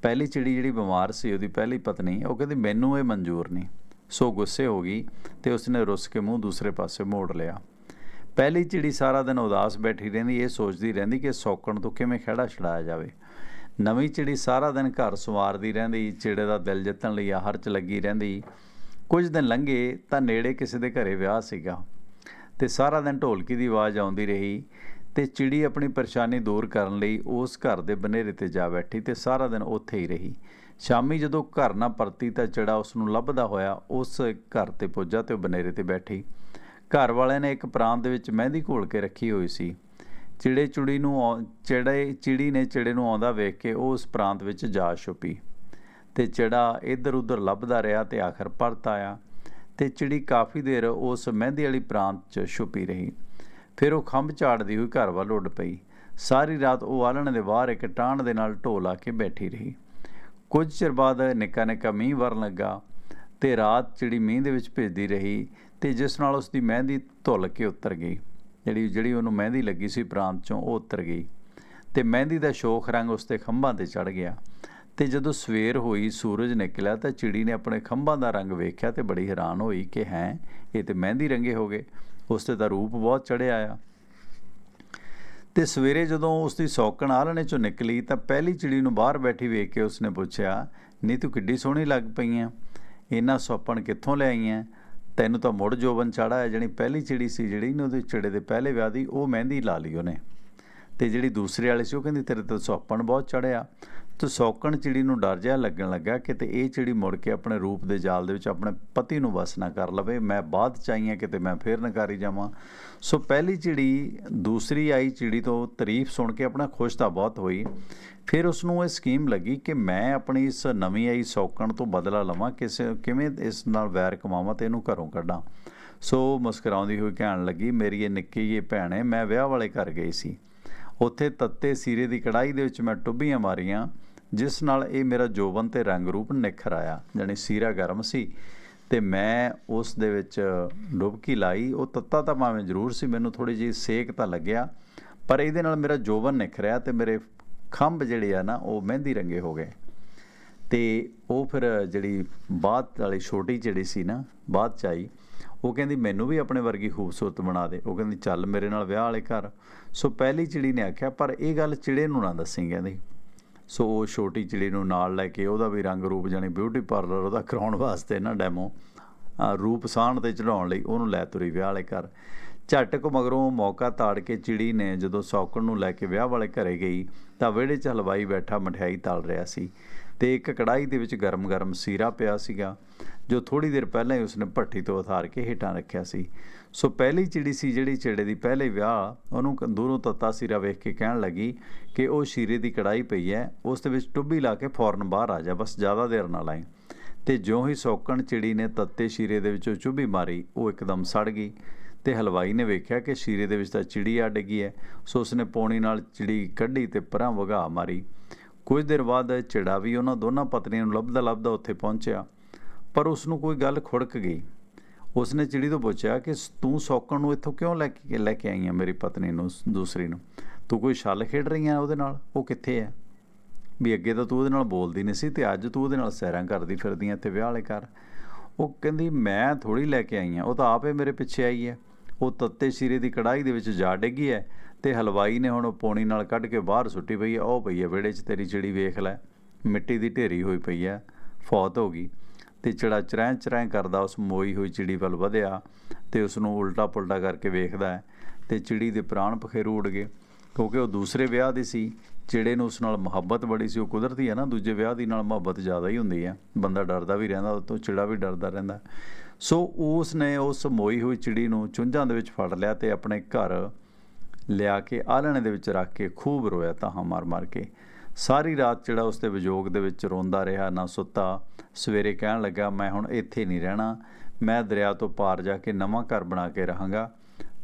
ਪਹਿਲੀ ਚਿੜੀ ਜਿਹੜੀ ਬਿਮਾਰ ਸੀ, ਉਹਦੀ ਪਹਿਲੀ ਪਤਨੀ, ਉਹ ਕਹਿੰਦੀ, ਮੈਨੂੰ ਇਹ ਮਨਜ਼ੂਰ ਨਹੀਂ। ਸੋ ਗੁੱਸੇ ਹੋ ਗਈ ਤੇ ਉਸਨੇ ਰੁੱਸ ਕੇ ਮੂੰਹ ਦੂਸਰੇ ਪਾਸੇ ਮੋੜ ਲਿਆ। ਪਹਿਲੀ ਚਿੜੀ ਸਾਰਾ ਦਿਨ ਉਦਾਸ ਬੈਠੀ ਰਹਿੰਦੀ, ਇਹ ਸੋਚਦੀ ਰਹਿੰਦੀ ਕਿ ਸੌਕਣ ਤੋਂ ਕਿਵੇਂ ਖੜਾ ਛੜਾਇਆ ਜਾਵੇ। ਨਵੀਂ ਚਿੜੀ ਸਾਰਾ ਦਿਨ ਘਰ ਸਵਾਰਦੀ ਰਹਿੰਦੀ, ਚਿੜੇ ਦਾ ਦਿਲ ਜਿੱਤਣ ਲਈ ਆਹਰ 'ਚ ਲੱਗੀ ਰਹਿੰਦੀ। ਕੁਝ ਦਿਨ ਲੰਘੇ ਤਾਂ ਨੇੜੇ ਕਿਸੇ ਦੇ ਘਰੇ ਵਿਆਹ ਸੀਗਾ ਤੇ ਸਾਰਾ ਦਿਨ ਢੋਲਕੀ ਦੀ ਆਵਾਜ਼ ਆਉਂਦੀ ਰਹੀ। ਤੇ ਚਿੜੀ ਆਪਣੀ ਪਰੇਸ਼ਾਨੀ ਦੂਰ ਕਰਨ ਲਈ ਉਸ ਘਰ ਦੇ ਬਨੇਰੇ ਤੇ ਜਾ ਬੈਠੀ ਤੇ ਸਾਰਾ ਦਿਨ ਉੱਥੇ ਹੀ ਰਹੀ। ਸ਼ਾਮੀ ਜਦੋਂ ਘਰ ਨਾ ਪਰਤੀ ਤਾਂ ਚਿੜਾ ਉਸ ਨੂੰ ਲੱਭਦਾ ਹੋਇਆ ਉਸ ਘਰ ਤੇ ਪੁੱਜਾ ਤੇ ਉਹ ਬਨੇਰੇ ਤੇ ਬੈਠੀ। ਘਰ ਵਾਲਿਆਂ ਨੇ ਇੱਕ ਪ੍ਰਾਂਤ ਦੇ ਵਿੱਚ ਮਹਿੰਦੀ ਘੋਲ ਕੇ ਰੱਖੀ ਹੋਈ ਸੀ। ਚਿੜੇ ਚੁੜੀ ਨੂੰ ਆਉ- ਚਿੜੇ, ਚਿੜੀ ਨੇ ਚਿੜੇ ਨੂੰ ਆਉਂਦਾ ਵੇਖ ਕੇ ਉਹ ਉਸ ਪ੍ਰਾਂਤ ਵਿੱਚ ਜਾ ਛੁਪੀ। ਤੇ ਚਿੜਾ ਇੱਧਰ ਉੱਧਰ ਲੱਭਦਾ ਰਿਹਾ ਤੇ ਆਖਰ ਪਰਤ ਆਇਆ। ਤੇ ਚਿੜੀ ਕਾਫੀ ਦੇਰ ਉਸ ਮਹਿੰਦੀ ਵਾਲੀ ਪ੍ਰਾਂਤ 'ਚ ਛੁਪੀ ਰਹੀ। ਫਿਰ ਉਹ ਖੰਭ ਝਾੜਦੀ ਹੋਈ ਘਰ ਵੱਲ ਉੱਡ ਪਈ। ਸਾਰੀ ਰਾਤ ਉਹ ਆਲਣ ਦੇ ਬਾਹਰ ਇੱਕ ਟਾਂਡ ਦੇ ਨਾਲ ਢੋਲ ਆ ਕੇ ਬੈਠੀ ਰਹੀ। ਕੁਝ ਚਿਰ ਬਾਅਦ ਨਿੱਕਾ ਨਿੱਕਾ ਮੀਂਹ ਵਰਨ ਲੱਗਾ ਤੇ ਰਾਤ ਚਿੜੀ ਮੀਂਹ ਦੇ ਵਿੱਚ ਭਿੱਜਦੀ ਰਹੀ ਤੇ ਜਿਸ ਨਾਲ ਉਸ ਦੀ ਮਹਿੰਦੀ ਧੁੱਲ ਕੇ ਉਤਰ ਗਈ। ਜਿਹੜੀ ਜਿਹੜੀ ਉਹਨੂੰ ਮਹਿੰਦੀ ਲੱਗੀ ਸੀ ਪ੍ਰਾਂਤ ਚੋਂ, ਉਹ ਉਤਰ ਗਈ। ਤੇ ਮਹਿੰਦੀ ਦਾ ਸ਼ੋਖ ਰੰਗ ਉਸ ਤੇ ਖੰਭਾਂ ਤੇ ਚੜ ਗਿਆ। ਤੇ ਜਦੋਂ ਸਵੇਰ ਹੋਈ, ਸੂਰਜ ਨਿਕਲਿਆ ਤਾਂ ਚਿੜੀ ਨੇ ਆਪਣੇ ਖੰਭਾਂ ਦਾ ਰੰਗ ਵੇਖਿਆ ਤੇ ਬੜੀ ਹੈਰਾਨ ਹੋਈ ਕਿ ਹੈ, ਇਹ ਤੇ ਮਹਿੰਦੀ ਰੰਗੇ ਹੋ ਗਏ। ਉਸ ਤੇ ਤਾਂ ਰੂਪ ਬਹੁਤ ਚੜਿਆ ਆ। ਤੇ ਸਵੇਰੇ ਜਦੋਂ ਉਸ ਦੀ ਸੌਕਣ ਆਲਣੇ ਚੋਂ ਨਿਕਲੀ ਤਾਂ ਪਹਿਲੀ ਚਿੜੀ ਨੂੰ ਬਾਹਰ ਬੈਠੀ ਵੇਖ ਕੇ ਉਸਨੇ ਪੁੱਛਿਆ, ਨੀ ਤੂੰ ਕਿੱਡੀ ਸੋਹਣੀ ਲੱਗ ਪਈ ਐ ਇਹਨਾਂ ਸੌਪਣ ਕਿੱਥੋਂ ਲੈ ਆਈ ਐ ਤੈਨੂੰ ਤਾਂ ਮੁੜ ਜੋਬਨ ਚਾੜਾ ਹੈ, ਜਿਹੜੀ ਪਹਿਲੀ ਚਿੜੀ ਸੀ ਜਿਹੜੀ ਨੇ ਉਹਦੇ ਚਿੜੇ ਦੇ ਪਹਿਲੇ ਵਿਆਹ ਦੀ, ਉਹ ਮਹਿੰਦੀ ਲਾ ਲਈ ਉਹਨੇ। ਤੇ ਜਿਹੜੀ ਦੂਸਰੇ ਵਾਲੀ ਸੀ, ਉਹ ਕਹਿੰਦੀ, ਤੇਰੇ ਤੇ ਸੌਪਣ ਬਹੁਤ ਚੜਿਆ ਤੇ ਸੌਕਣ ਚਿੜੀ ਨੂੰ ਡਰ ਜਿਹਾ ਲੱਗਣ ਲੱਗਾ ਕਿ ਤੇ ਇਹ ਚਿੜੀ ਮੁੜ ਕੇ ਆਪਣੇ ਰੂਪ ਦੇ ਜਾਲ ਦੇ ਵਿੱਚ ਆਪਣੇ ਪਤੀ ਨੂੰ ਵਸ ਨਾ ਕਰ ਲਵੇ। ਮੈਂ ਬਾਅਦ ਚਾਹੀਆਂ ਕਿਤੇ, ਮੈਂ ਫੇਰ ਨਕਾਰੀ ਜਾਵਾਂ। ਸੋ ਪਹਿਲੀ ਚਿੜੀ, ਦੂਸਰੀ ਆਈ ਚਿੜੀ ਤੋਂ ਤਾਰੀਫ ਸੁਣ ਕੇ ਆਪਣਾ ਖੁਸ਼ ਤਾਂ ਬਹੁਤ ਹੋਈ। ਫਿਰ ਉਸ ਨੂੰ ਇਹ ਸਕੀਮ ਲੱਗੀ ਕਿ ਮੈਂ ਆਪਣੀ ਇਸ ਨਵੀਂ ਆਈ ਸੌਕਣ ਤੋਂ ਬਦਲਾ ਲਵਾਂ, ਕਿਸੇ, ਕਿਵੇਂ ਇਸ ਨਾਲ ਵੈਰ ਕਮਾਵਾਂ ਤੇ ਇਹਨੂੰ ਘਰੋਂ ਕੱਢਾਂ। ਸੋ ਮੁਸਕਰਾਉਂਦੀ ਹੋਈ ਕਹਿਣ ਲੱਗੀ, ਮੇਰੀ ਇਹ ਨਿੱਕੀ ਜਿਹੀ ਭੈਣ ਹੈ ਮੈਂ ਵਿਆਹ ਵਾਲੇ ਘਰ ਗਈ ਸੀ। ਉੱਥੇ ਤੱਤੇ ਸੀਰੇ ਦੀ ਕੜਾਈ ਦੇ ਵਿੱਚ ਮੈਂ ਟੁੱਬੀਆਂ ਮਾਰੀਆਂ, ਜਿਸ ਨਾਲ ਇਹ ਮੇਰਾ ਜੋਬਨ ਤੇ ਰੰਗ ਰੂਪ ਨਿਖਰ ਆਇਆ, ਜਾਣੀ ਸੀਰਾ ਗਰਮ ਸੀ। ਤੇ ਮੈਂ ਉਸ ਦੇ ਵਿੱਚ ਡੁਬਕੀ ਲਾਈ। ਉਹ ਤੱਤਾ ਤਾਂ ਭਾਵੇਂ ਜ਼ਰੂਰ ਸੀ, ਮੈਨੂੰ ਥੋੜੀ ਜਿਹੀ ਸੇਕ ਤਾਂ ਲੱਗਿਆ, ਪਰ ਇਹਦੇ ਨਾਲ ਮੇਰਾ ਜੋਬਨ ਨਿਖਰਿਆ ਤੇ ਮੇਰੇ ਖੰਭ ਜਿਹੜੇ ਆ ਨਾ, ਉਹ ਮਹਿੰਦੀ ਰੰਗੇ ਹੋ ਗਏ। ਤੇ ਉਹ ਫਿਰ ਜਿਹੜੀ ਬਾਅਦ ਵਾਲੀ ਛੋਟੀ ਜਿਹੜੀ ਸੀ ਨਾ ਬਾਅਦ ਚ ਆਈ ਉਹ ਕਹਿੰਦੀ, ਮੈਨੂੰ ਵੀ ਆਪਣੇ ਵਰਗੀ ਖੂਬਸੂਰਤ ਬਣਾ ਦੇ। ਉਹ ਕਹਿੰਦੀ, ਚੱਲ ਮੇਰੇ ਨਾਲ ਵਿਆਹ ਵਾਲੇ ਘਰ। ਸੋ ਪਹਿਲੀ ਚਿੜੀ ਨੇ ਆਖਿਆ, ਪਰ ਇਹ ਗੱਲ ਚਿੜੇ ਨੂੰ ਨਾ ਦੱਸੀ, ਕਹਿੰਦੀ। ਸੋ ਉਹ ਛੋਟੀ ਚਿੜੀ ਨੂੰ ਨਾਲ ਲੈ ਕੇ ਉਹਦਾ ਵੀ ਰੰਗ ਰੂਪ ਜਾਣੀ ਬਿਊਟੀ ਪਾਰਲਰ ਉਹਦਾ ਕਰਾਉਣ ਵਾਸਤੇ ਨਾ ਡੈਮੋ ਰੂਪ ਸਾਹਣ ਤੇ ਚੜਾਉਣ ਲਈ ਉਹਨੂੰ ਲੈ ਤੁਰੀ ਵਿਆਹ ਵਾਲੇ ਘਰ। ਝੱਟ ਕੋ ਮਗਰੋਂ ਮੌਕਾ ਤਾੜ ਕੇ ਚਿੜੀ ਨੇ ਜਦੋਂ ਸੌਕਣ ਨੂੰ ਲੈ ਕੇ ਵਿਆਹ ਵਾਲੇ ਘਰੇ ਗਈ ਤਾਂ ਵਿਹੜੇ 'ਚ ਹਲਵਾਈ ਬੈਠਾ ਮਠਿਆਈ ਤਲ ਰਿਹਾ ਸੀ। ਤੇ ਇੱਕ ਕੜਾਈ ਦੇ ਵਿੱਚ ਗਰਮ-ਗਰਮ ਸੀਰਾ ਪਿਆ ਸੀਗਾ, ਜੋ ਥੋੜੀ ਦੇਰ ਪਹਿਲਾਂ ਹੀ ਉਸਨੇ ਭੱਠੀ ਤੋਂ ਉਤਾਰ ਕੇ ਹੇਠਾਂ ਰੱਖਿਆ ਸੀ। ਸੋ ਪਹਿਲੀ ਚਿੜੀ ਸੀ ਜਿਹੜੀ ਚਿੜੇ ਦੀ ਪਹਿਲੇ ਵਿਆਹ, ਉਹਨੂੰ ਦੂਰੋਂ ਤੱਤਾ ਸੀਰਾ ਵੇਖ ਕੇ ਕਹਿਣ ਲੱਗੀ ਕਿ ਉਹ ਸ਼ੀਰੇ ਦੀ ਕੜਾਈ ਪਈ ਹੈ ਉਸ ਦੇ ਵਿੱਚ ਟੁੱਬੀ ਲਾ ਕੇ ਫੌਰਨ ਬਾਹਰ ਆ ਜਾ, ਬਸ ਜ਼ਿਆਦਾ ਦੇਰ ਨਾ ਲਾਈ ਤੇ ਜਿਉਂ ਹੀ ਸੌਕਣ ਚਿੜੀ ਨੇ ਤੱਤੇ ਸ਼ੀਰੇ ਦੇ ਵਿੱਚੋਂ ਚੁੱਭੀ ਮਾਰੀ, ਉਹ ਇੱਕਦਮ ਸੜ ਗਈ ਤੇ ਹਲਵਾਈ ਨੇ ਵੇਖਿਆ ਕਿ ਸ਼ੀਰੇ ਦੇ ਵਿੱਚ ਤਾਂ ਚਿੜੀ ਆ ਡਿੱਗੀ ਹੈ ਸੋ ਉਸਨੇ ਪੌਣੀ ਨਾਲ ਚਿੜੀ ਕੱਢੀ ਤੇ ਪਰਾਂ ਵਗਾ ਮਾਰੀ। ਕੁਝ ਦੇਰ ਬਾਅਦ ਚਿੜਾ ਵੀ ਉਹਨਾਂ ਦੋਨਾਂ ਪਤਨੀਆਂ ਨੂੰ ਲੱਭਦਾ ਲੱਭਦਾ ਉੱਥੇ ਪਹੁੰਚਿਆ, ਪਰ ਉਸ ਨੂੰ ਕੋਈ ਗੱਲ ਖੁੜਕ ਗਈ। ਉਸਨੇ ਚਿੜੀ ਤੋਂ ਪੁੱਛਿਆ ਕਿ ਤੂੰ ਸੌਕਣ ਨੂੰ ਇੱਥੋਂ ਕਿਉਂ ਲੈ ਕੇ ਲੈ ਕੇ ਆਈ ਹੈ ਮੇਰੀ ਪਤਨੀ ਨੂੰ, ਦੂਸਰੀ ਨੂੰ? ਤੂੰ ਕੋਈ ਛਲ ਖੇਡ ਰਹੀ ਹੈ ਉਹਦੇ ਨਾਲ? ਉਹ ਕਿੱਥੇ ਹੈ ਵੀ ਅੱਗੇ ਤਾਂ ਤੂੰ ਉਹਦੇ ਨਾਲ ਬੋਲਦੀ ਨਹੀਂ ਸੀ ਤੇ ਅੱਜ ਤੂੰ ਉਹਦੇ ਨਾਲ ਸੈਰਾਂ ਕਰਦੀ ਫਿਰਦੀ ਐ ਤੇ ਵਿਆਹ ਵਾਲੇ ਘਰ। ਉਹ ਕਹਿੰਦੀ, ਮੈਂ ਥੋੜੀ ਲੈ ਕੇ ਆਈ ਹਾਂ ਉਹ ਤਾਂ ਆਪੇ ਮੇਰੇ ਪਿੱਛੇ ਆਈ ਹੈ ਉਹ ਤੱਤੇ ਸ਼ੀਰੇ ਦੀ ਕੜਾਈ ਦੇ ਵਿੱਚ ਜਾ ਡਿੱਗੀ ਹੈ ਤੇ ਹਲਵਾਈ ਨੇ ਹੁਣ ਉਹ ਪੌਣੀ ਨਾਲ ਕੱਢ ਕੇ ਬਾਹਰ ਸੁੱਟੀ ਪਈ ਹੈ ਉਹ ਪਈ ਹੈ ਵਿਹੜੇ 'ਚ, ਤੇਰੀ ਚਿੜੀ ਵੇਖ ਲੈ। ਮਿੱਟੀ ਦੀ ਢੇਰੀ ਹੋਈ ਪਈ ਹੈ ਫੌਤ ਹੋ ਗਈ। ਤੇ ਚਿੜਾ ਚਰੈਂ ਚਰੈਂ ਕਰਦਾ, ਉਸ ਮੋਈ ਹੋਈ ਚਿੜੀ ਵੱਲ ਵਧਿਆ ਤੇ ਉਸ ਨੂੰ ਉਲਟਾ ਪੁਲਟਾ ਕਰਕੇ ਵੇਖਦਾ ਹੈ ਤੇ ਚਿੜੀ ਦੇ ਪ੍ਰਾਣ ਪਖੇਰੂ ਉੱਡ ਗਏ। ਕਿਉਂਕਿ ਉਹ ਦੂਸਰੇ ਵਿਆਹ ਦੀ ਸੀ ਚਿੜੇ ਨੂੰ ਉਸ ਨਾਲ ਮੁਹੱਬਤ ਬੜੀ ਸੀ, ਉਹ ਕੁਦਰਤੀ ਹੈ ਨਾ, ਦੂਜੇ ਵਿਆਹ ਦੀ ਨਾਲ ਮੁਹੱਬਤ ਜ਼ਿਆਦਾ ਹੀ ਹੁੰਦੀ ਹੈ ਬੰਦਾ ਡਰਦਾ ਵੀ ਰਹਿੰਦਾ, ਉਹ ਤੋਂ ਚਿੜਾ ਵੀ ਡਰਦਾ ਰਹਿੰਦਾ। ਸੋ ਉਸ ਨੇ ਉਸ ਮੋਈ ਹੋਈ ਚਿੜੀ ਨੂੰ ਚੁੰਝਾਂ ਦੇ ਵਿੱਚ ਫੜ ਲਿਆ ਤੇ ਆਪਣੇ ਘਰ ਲਿਆ ਕੇ ਆਲਣੇ ਦੇ ਵਿੱਚ ਰੱਖ ਕੇ ਖੂਬ ਰੋਇਆ, ਤਾਹਾਂ ਮਾਰ ਮਾਰ ਕੇ। ਸਾਰੀ ਰਾਤ ਜਿਹੜਾ ਉਸ ਦੇ ਵਿਜੋਗ ਦੇ ਵਿੱਚ ਰੋਂਦਾ ਰਿਹਾ, ਨਾ ਸੁੱਤਾ। ਸਵੇਰੇ ਕਹਿਣ ਲੱਗਾ, ਮੈਂ ਹੁਣ ਇੱਥੇ ਨਹੀਂ ਰਹਿਣਾ। ਮੈਂ ਦਰਿਆ ਤੋਂ ਪਾਰ ਜਾ ਕੇ ਨਵਾਂ ਘਰ ਬਣਾ ਕੇ ਰਹਾਂਗਾ।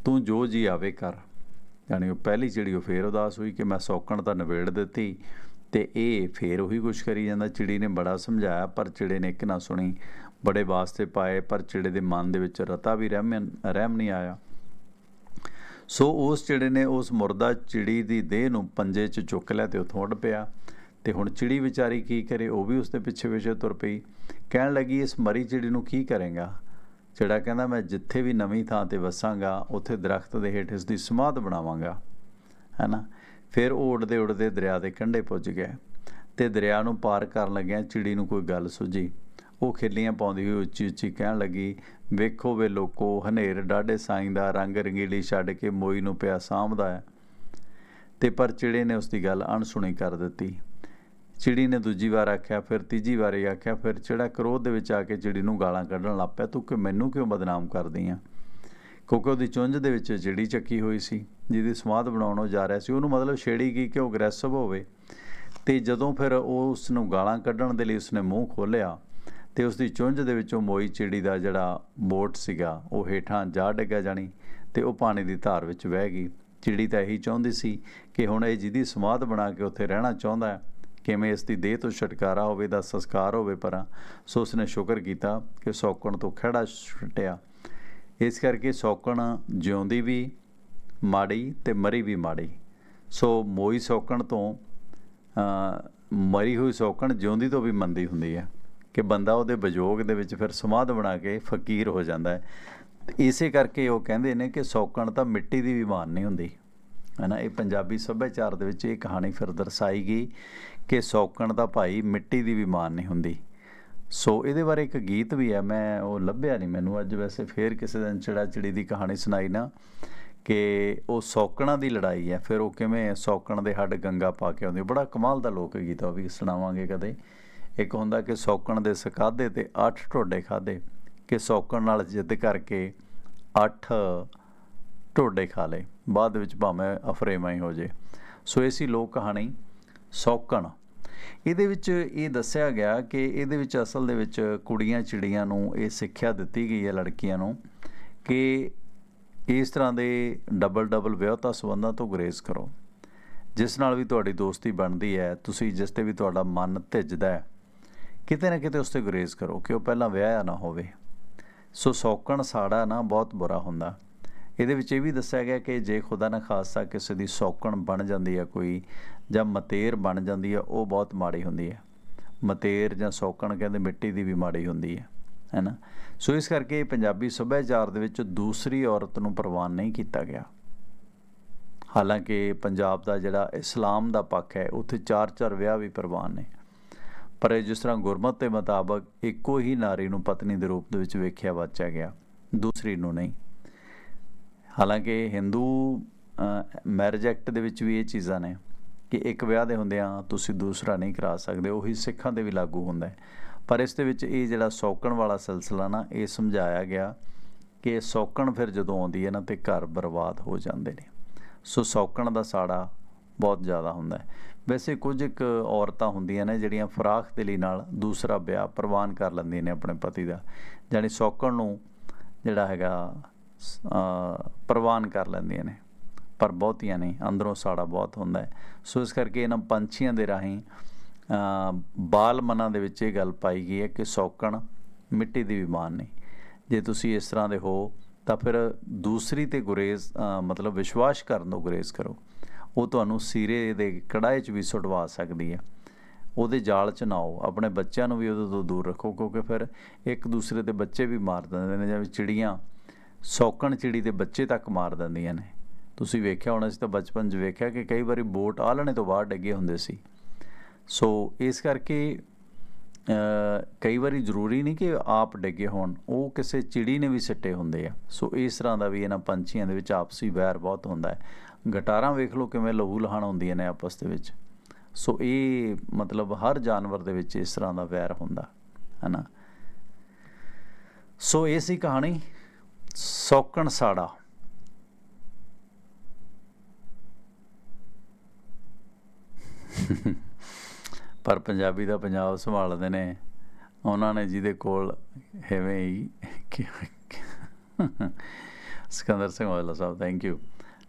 ਤੂੰ ਜੋ ਜੀ ਆਵੇ ਕਰ। ਯਾਨੀ ਉਹ ਪਹਿਲੀ ਚਿੜੀ ਉਹ ਫੇਰ ਉਦਾਸ ਹੋਈ ਕਿ ਮੈਂ ਸੌਕਣ ਤਾਂ ਨਵੇੜ ਦਿੱਤੀ ਤੇ ਇਹ ਫੇਰ ਉਹੀ ਕੁਛ ਕਰੀ ਜਾਂਦਾ। ਚਿੜੀ ਨੇ ਬੜਾ ਸਮਝਾਇਆ, ਪਰ ਚਿੜੇ ਨੇ ਇੱਕ ਨਾ ਸੁਣੀ। ਬੜੇ ਵਾਸਤੇ ਪਾਏ, ਪਰ ਚਿੜੇ ਦੇ ਮਨ ਦੇ ਵਿੱਚ ਰਤਾ ਵੀ ਰਹਿਮ ਰਹਿਮ ਨਹੀਂ ਆਇਆ। ਸੋ ਉਸ ਚਿੜੇ ਨੇ ਉਸ ਮੁਰਦਾ ਚਿੜੀ ਦੀ ਦੇਹ ਨੂੰ ਪੰਜੇ 'ਚ ਚੁੱਕ ਲਿਆ ਤੇ ਉੱਥੋਂ ਉੱਡ ਪਿਆ। ਤੇ ਹੁਣ ਚਿੜੀ ਵਿਚਾਰੀ ਕੀ ਕਰੇ, ਉਹ ਵੀ ਉਸਦੇ ਪਿੱਛੇ ਪਿੱਛੇ ਤੁਰ ਪਈ। ਕਹਿਣ ਲੱਗੀ, ਇਸ ਮਰੀ ਚਿੜੀ ਨੂੰ ਕੀ ਕਰੇਗਾ? ਚਿੜਾ ਕਹਿੰਦਾ, ਮੈਂ ਜਿੱਥੇ ਵੀ ਨਵੀਂ ਥਾਂ ਤੇ ਵਸਾਂਗਾ, ਉੱਥੇ ਦਰਖਤ ਦੇ ਹੇਠ ਇਸ ਦੀ ਸਮਾਧ ਬਣਾਵਾਂਗਾ। ਹੈਨਾ? ਫਿਰ ਉਹ ਉੱਡਦੇ ਉੱਡਦੇ ਦਰਿਆ ਦੇ ਕੰਢੇ ਪੁੱਜ ਗਏ ਤੇ ਦਰਿਆ ਨੂੰ ਪਾਰ ਕਰਨ ਲੱਗਿਆ ਚਿੜੀ ਨੂੰ ਕੋਈ ਗੱਲ ਸੁਝੀ। ਉਹ ਖਿੱਲੀਆਂ ਪਾਉਂਦੀ ਹੋਈ ਉੱਚੀ ਉੱਚੀ ਕਹਿਣ ਲੱਗੀ ਵੇਖੋ ਵੇ ਲੋਕੋ, ਹਨੇਰ ਡਾਢੇ ਸਾਈਂ ਦਾ, ਰੰਗ ਰੰਗੀਲੀ ਛੱਡ ਕੇ ਮੋਈ ਨੂੰ ਪਿਆ ਸਾਂਭਦਾ ਹੈ। ਤੇ ਪਰ ਚਿੜੇ ਨੇ ਉਸ ਦੀ ਗੱਲ ਅਣਸੁਣੀ ਕਰ ਦਿੱਤੀ। ਚਿੜੀ ਨੇ ਦੂਜੀ ਵਾਰ ਆਖਿਆ, ਫਿਰ ਤੀਜੀ ਵਾਰੀ ਆਖਿਆ, ਫਿਰ ਚਿੜਾ ਕਰੋਧ ਦੇ ਵਿੱਚ ਆ ਕੇ ਚਿੜੀ ਨੂੰ ਗਾਲਾਂ ਕੱਢਣ ਲੱਗ ਪਿਆ, ਤੂੰ ਕਿ ਮੈਨੂੰ ਕਿਉਂ ਬਦਨਾਮ ਕਰਦੀ ਆ? ਕਿਉਂਕਿ ਉਹਦੀ ਚੁੰਝ ਦੇ ਵਿੱਚ ਚਿੜੀ ਚੱਕੀ ਹੋਈ ਸੀ, ਜਿਹਦੀ ਸਮਾਧ ਬਣਾਉਣੋਂ ਜਾ ਰਿਹਾ ਸੀ। ਉਹਨੂੰ ਮਤਲਬ ਛੇੜੀ ਗਈ ਕਿ ਉਹ ਅਗਰੈਸਿਵ ਹੋਵੇ। ਤੇ ਜਦੋਂ ਫਿਰ ਉਹ ਉਸ ਨੂੰ ਗਾਲਾਂ ਕੱਢਣ ਦੇ ਲਈ ਉਸਨੇ ਮੂੰਹ ਖੋਲ੍ਹਿਆ ਤੇ ਉਸ ਦੀ ਚੁੰਝ ਦੇ ਵਿੱਚੋਂ ਮੋਈ ਚਿੜੀ ਦਾ ਜਿਹੜਾ ਬੋਟ ਸੀਗਾ, ਉਹ ਹੇਠਾਂ ਜਾ ਡਿੱਗਿਆ ਜਾਣੀ ਤੇ ਉਹ ਪਾਣੀ ਦੀ ਧਾਰ ਵਿੱਚ ਵਹਿ ਗਈ। ਚਿੜੀ ਤਾਂ ਇਹੀ ਚਾਹੁੰਦੀ ਸੀ ਕਿ ਹੁਣ ਇਹ ਜਿਹਦੀ ਸਮਾਧ ਬਣਾ ਕੇ ਉੱਥੇ ਰਹਿਣਾ ਚਾਹੁੰਦਾ ਹੈ, ਕਿਵੇਂ ਇਸ ਦੀ ਦੇਹ ਤੋਂ ਛੁਟਕਾਰਾ ਹੋਵੇ ਦਾ ਸੰਸਕਾਰ ਹੋਵੇ ਪਰਾਂ, ਸੋ ਉਸਨੇ ਸ਼ੁਕਰ ਕੀਤਾ ਕਿ ਸੌਕਣ ਤੋਂ ਖੜਾ ਛੁੱਟਿਆ। ਇਸ ਕਰਕੇ ਸੌਕਣ ਜਿਉਂਦੀ ਵੀ ਮਾੜੀ ਤੇ ਮਰੀ ਵੀ ਮਾੜੀ। ਸੋ ਮੋਈ ਸੌਕਣ ਤੋਂ ਮਰੀ ਹੋਈ ਸੌਕਣ ਜਿਉਂਦੀ ਤੋਂ ਵੀ ਮੰਦੀ ਹੁੰਦੀ ਹੈ। ਕਿ ਬੰਦਾ ਉਹਦੇ ਵਿਜੋਗ ਦੇ ਵਿੱਚ ਫਿਰ ਸਮਾਧ ਬਣਾ ਕੇ ਫਕੀਰ ਹੋ ਜਾਂਦਾ ਹੈ। ਇਸੇ ਕਰਕੇ ਉਹ ਕਹਿੰਦੇ ਨੇ ਕਿ ਸੌਕਣ ਤਾਂ ਮਿੱਟੀ ਦੀ ਵੀ ਮਾਨ ਨਹੀਂ ਹੁੰਦੀ। ਹੈ ਨਾ ਇਹ ਪੰਜਾਬੀ ਸੱਭਿਆਚਾਰ ਦੇ ਵਿੱਚ ਇਹ ਕਹਾਣੀ ਫਿਰ ਦਰਸਾਈ ਗਈ ਕਿ ਸੌਕਣ ਦਾ ਭਾਈ ਮਿੱਟੀ ਦੀ ਵੀ ਮਾਨ ਨਹੀਂ ਹੁੰਦੀ। ਸੋ ਇਹਦੇ ਬਾਰੇ ਇੱਕ ਗੀਤ ਵੀ ਹੈ, ਮੈਂ ਉਹ ਲੱਭਿਆ ਨਹੀਂ ਮੈਨੂੰ, ਅੱਜ ਵੈਸੇ ਫੇਰ ਕਿਸੇ ਦਿਨ ਚਿੜਾ ਚਿੜੀ ਦੀ ਕਹਾਣੀ ਸੁਣਾਈ ਨਾ ਕਿ ਉਹ ਸੌਕਣਾ ਦੀ ਲੜਾਈ ਹੈ। ਫਿਰ ਉਹ ਕਿਵੇਂ ਸੌਕਣ ਦੇ ਹੱਡ ਗੰਗਾ ਪਾ ਕੇ ਆਉਂਦੀ ਬੜਾ ਕਮਾਲ ਦਾ ਲੋਕ ਗੀਤ ਆ, ਉਹ ਵੀ ਸੁਣਾਵਾਂਗੇ ਕਦੇ। ਇੱਕ ਹੁੰਦਾ ਕਿ ਸੌਕਣ ਦੇ ਸਕਾਦੇ ਤੇ 8 ਢੋਡੇ ਖਾਦੇ ਕਿ ਸੌਕਣ ਨਾਲ ਜਿੱਦ ਕਰਕੇ 8 ਢੋਡੇ ਖਾ ਲਏ। ਬਾਅਦ ਵਿੱਚ ਭਾਵੇਂ ਅਫਰੇਮਾ ਹੀ ਹੋ ਜੇ। ਸੋ ਇਹ ਸੀ ਲੋਕ ਕਹਾਣੀ, ਸੌਕਣ। ਇਹਦੇ ਵਿੱਚ ਇਹ ਦੱਸਿਆ ਗਿਆ ਕਿ ਇਹਦੇ ਵਿੱਚ ਅਸਲ ਦੇ ਵਿੱਚ ਕੁੜੀਆਂ ਚਿੜੀਆਂ ਨੂੰ ਇਹ ਸਿੱਖਿਆ ਦਿੱਤੀ ਗਈ ਹੈ ਲੜਕੀਆਂ ਨੂੰ ਕਿ ਇਸ ਤਰ੍ਹਾਂ ਦੇ ਡਬਲ ਡਬਲ ਵਿਆਹਤਾ ਸੰਬੰਧਾਂ ਤੋਂ ਗੁਰੇਜ਼ ਕਰੋ। ਜਿਸ ਨਾਲ ਵੀ ਤੁਹਾਡੀ ਦੋਸਤੀ ਬਣਦੀ ਹੈ, ਤੁਸੀਂ ਜਿਸ ਤੇ ਵੀ ਤੁਹਾਡਾ ਮਨ ਧਿੱਜਦਾ ਹੈ ਕਿਤੇ ਨਾ ਕਿਤੇ ਉਸ ਤੇ ਗੁਰੇਜ਼ ਕਰੋ ਕਿ ਉਹ ਪਹਿਲਾਂ ਵਿਆਹਿਆ ਨਾ ਹੋਵੇ। ਸੋ ਸੌਕਣ ਸਾੜਾ ਨਾ ਬਹੁਤ ਬੁਰਾ ਹੁੰਦਾ। ਇਹਦੇ ਵਿੱਚ ਇਹ ਵੀ ਦੱਸਿਆ ਗਿਆ ਕਿ ਜੇ ਖੁਦਾ ਨਾ ਖਾਸਤਾ ਕਿਸੇ ਦੀ ਸੌਕਣ ਬਣ ਜਾਂਦੀ ਹੈ ਕੋਈ ਜਾਂ ਮਤੇਰ ਬਣ ਜਾਂਦੀ ਹੈ ਉਹ ਬਹੁਤ ਮਾੜੀ ਹੁੰਦੀ ਹੈ ਮਤੇਰ ਜਾਂ ਸੌਕਣ ਕਹਿੰਦੇ ਮਿੱਟੀ ਦੀ ਵੀ ਮਾੜੀ ਹੁੰਦੀ ਹੈ ਹੈਨਾ ਸੋ ਇਸ ਕਰਕੇ ਪੰਜਾਬੀ ਸੱਭਿਆਚਾਰ ਦੇ ਵਿੱਚ ਦੂਸਰੀ ਔਰਤ ਨੂੰ ਪ੍ਰਵਾਨ ਨਹੀਂ ਕੀਤਾ ਗਿਆ। ਹਾਲਾਂਕਿ ਪੰਜਾਬ ਦਾ ਜਿਹੜਾ ਇਸਲਾਮ ਦਾ ਪੱਖ ਹੈ, ਉੱਥੇ ਚਾਰ ਚਾਰ ਵਿਆਹ ਵੀ ਪ੍ਰਵਾਨ ਨੇ। ਪਰ ਇਹ ਜਿਸ ਤਰ੍ਹਾਂ ਗੁਰਮਤ ਦੇ ਮੁਤਾਬਕ ਇੱਕੋ ਹੀ ਨਾਰੀ ਨੂੰ ਪਤਨੀ ਦੇ ਰੂਪ ਦੇ ਵਿੱਚ ਵੇਖਿਆ ਵਾਚਿਆ ਗਿਆ, ਦੂਸਰੀ ਨੂੰ ਨਹੀਂ। ਹਾਲਾਂਕਿ ਹਿੰਦੂ ਮੈਰਿਜ ਐਕਟ ਦੇ ਵਿੱਚ ਵੀ ਇਹ ਚੀਜ਼ਾਂ ਨੇ ਕਿ ਇੱਕ ਵਿਆਹ ਦੇ ਹੁੰਦਿਆਂ ਤੁਸੀਂ ਦੂਸਰਾ ਨਹੀਂ ਕਰਾ ਸਕਦੇ, ਉਹੀ ਸਿੱਖਾਂ ਦੇ ਵੀ ਲਾਗੂ ਹੁੰਦਾ ਹੈ। ਪਰ ਇਸ ਦੇ ਵਿੱਚ ਇਹ ਜਿਹੜਾ ਸੌਕਣ ਵਾਲਾ ਸਿਲਸਿਲਾ ਨਾ, ਇਹ ਸਮਝਾਇਆ ਗਿਆ ਕਿ ਸੌਕਣ ਫਿਰ ਜਦੋਂ ਆਉਂਦੀ ਹੈ ਨਾ ਤੇ ਘਰ ਬਰਬਾਦ ਹੋ ਜਾਂਦੇ ਨੇ। ਸੋ ਸੌਕਣ ਦਾ ਸਾੜਾ ਬਹੁਤ ਜ਼ਿਆਦਾ ਹੁੰਦਾ ਹੈ। ਵੈਸੇ ਕੁਝ ਇੱਕ ਔਰਤਾਂ ਹੁੰਦੀਆਂ ਨੇ ਜਿਹੜੀਆਂ ਫਰਾਖ ਦਿਲੀ ਨਾਲ ਦੂਸਰਾ ਵਿਆਹ ਪ੍ਰਵਾਨ ਕਰ ਲੈਂਦੀਆਂ ਨੇ ਆਪਣੇ ਪਤੀ ਦਾ ਜਾਨੀ ਸੌਕਣ ਨੂੰ ਜਿਹੜਾ ਹੈਗਾ ਪ੍ਰਵਾਨ ਕਰ ਲੈਂਦੀਆਂ ਨੇ। ਪਰ ਬਹੁਤੀਆਂ ਨਹੀਂ, ਅੰਦਰੋਂ ਸਾੜਾ ਬਹੁਤ ਹੁੰਦਾ ਹੈ। ਸੋ ਇਸ ਕਰਕੇ ਇਹਨਾਂ ਪੰਛੀਆਂ ਦੇ ਰਾਹੀਂ ਬਾਲ ਮਨਾਂ ਦੇ ਵਿੱਚ ਇਹ ਗੱਲ ਪਾਈ ਗਈ ਹੈ ਕਿ ਸੌਕਣ ਮਿੱਟੀ ਦੀ ਵਿਮਾਨ ਨਹੀਂ। ਜੇ ਤੁਸੀਂ ਇਸ ਤਰ੍ਹਾਂ ਦੇ ਹੋ, ਤਾਂ ਫਿਰ ਦੂਸਰੀ ਤੇ ਗੁਰੇਜ਼ ਮਤਲਬ ਵਿਸ਼ਵਾਸ ਕਰਨ ਤੋਂ ਗੁਰੇਜ਼ ਕਰੋ। ਉਹ ਤੁਹਾਨੂੰ ਸੀਰੇ ਦੇ ਕੜਾਏ 'ਚ ਵੀ ਸੁੱਟਵਾ ਸਕਦੀ ਹੈ। ਉਹਦੇ ਜਾਲ 'ਚ ਨਾ ਆਓ। ਆਪਣੇ ਬੱਚਿਆਂ ਨੂੰ ਵੀ ਉਹਦੇ ਤੋਂ ਦੂਰ ਰੱਖੋ, ਕਿਉਂਕਿ ਫਿਰ ਇੱਕ ਦੂਸਰੇ ਦੇ ਬੱਚੇ ਵੀ ਮਾਰ ਦਿੰਦੇ ਨੇ, ਜਿਵੇਂ ਚਿੜੀਆਂ ਸੌਕਣ ਚਿੜੀ ਦੇ ਬੱਚੇ ਤੱਕ ਮਾਰ ਦਿੰਦੀਆਂ ਨੇ। ਤੁਸੀਂ ਵੇਖਿਆ ਹੋਣਾ ਸੀ ਤਾਂ ਬਚਪਨ 'ਚ ਵੇਖਿਆ ਕਿ ਕਈ ਵਾਰੀ ਬੋਟ ਆਲਣੇ ਤੋਂ ਬਾਹਰ ਡੱਗੇ ਹੁੰਦੇ ਸੀ। ਸੋ ਇਸ ਕਰਕੇ ਕਈ ਵਾਰੀ ਜ਼ਰੂਰੀ ਨਹੀਂ ਕਿ ਆਪ ਡਿੱਗੇ ਹੋਣ। ਉਹ ਕਿਸੇ ਚਿੜੀ ਨੇ ਵੀ ਸਿੱਟੇ ਹੁੰਦੇ ਆ। ਸੋ ਇਸ ਤਰ੍ਹਾਂ ਦਾ ਵੀ ਇਹਨਾਂ ਪੰਛੀਆਂ ਦੇ ਵਿੱਚ ਆਪਸੀ ਵੈਰ ਬਹੁਤ ਹੁੰਦਾ ਹੈ। ਗਟਾਰਾਂ ਵੇਖ ਲਓ ਕਿਵੇਂ ਲਹੂ ਲਹਾਣ ਹੁੰਦੀਆਂ ਨੇ ਆਪਸ ਦੇ ਵਿੱਚ। ਸੋ ਇਹ ਮਤਲਬ ਹਰ ਜਾਨਵਰ ਦੇ ਵਿੱਚ ਇਸ ਤਰ੍ਹਾਂ ਦਾ ਵੈਰ ਹੁੰਦਾ, ਹੈਨਾ? ਸੋ ਇਹ ਸੀ ਕਹਾਣੀ ਸੌਕਣ ਸਾੜਾ। ਪਰ ਪੰਜਾਬੀ ਦਾ ਪੰਜਾਬ ਸੰਭਾਲਦੇ ਨੇ, ਉਹਨਾਂ ਨੇ ਜਿਹਦੇ ਕੋਲ ਹੈਵੇਂ ਹੀ ਸਿਕੰਦਰ ਸਿੰਘ ਵਾਲਾ ਸਾਹਿਬ ਥੈਂਕ ਯੂ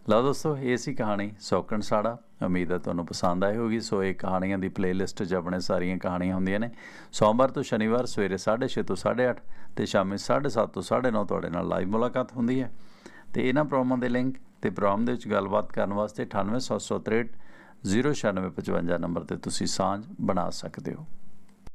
ਲਓ ਦੋਸਤੋ, ਇਹ ਸੀ ਕਹਾਣੀ ਸੌਕਣ ਸਾੜਾ। ਉਮੀਦ ਹੈ ਤੁਹਾਨੂੰ ਪਸੰਦ ਆਈ ਹੋਗੀ ਸੋ ਇਹ ਕਹਾਣੀਆਂ ਦੀ ਪਲੇਲਿਸਟ 'ਚ ਆਪਣੇ ਸਾਰੀਆਂ ਕਹਾਣੀਆਂ ਹੁੰਦੀਆਂ ਨੇ। ਸੋਮਵਾਰ ਤੋਂ ਸ਼ਨੀਵਾਰ ਸਵੇਰੇ 6:30 ਤੋਂ 8:30 ਤੇ ਸ਼ਾਮੇ 7:30 ਤੋਂ 9:30 ਤੁਹਾਡੇ ਨਾਲ ਲਾਈਵ ਮੁਲਾਕਾਤ ਹੁੰਦੀ ਹੈ। ਤੇ ਇਹਨਾਂ ਪ੍ਰੋਗਰਾਮਾਂ ਦੇ ਲਿੰਕ ਤੇ ਪ੍ਰੋਗਰਾਮ ਦੇ ਵਿੱਚ ਗੱਲਬਾਤ ਕਰਨ ਵਾਸਤੇ 98763 09655 ਨੰਬਰ ਤੇ ਤੁਸੀਂ ਸਾਂਝ ਬਣਾ ਸਕਦੇ ਹੋ।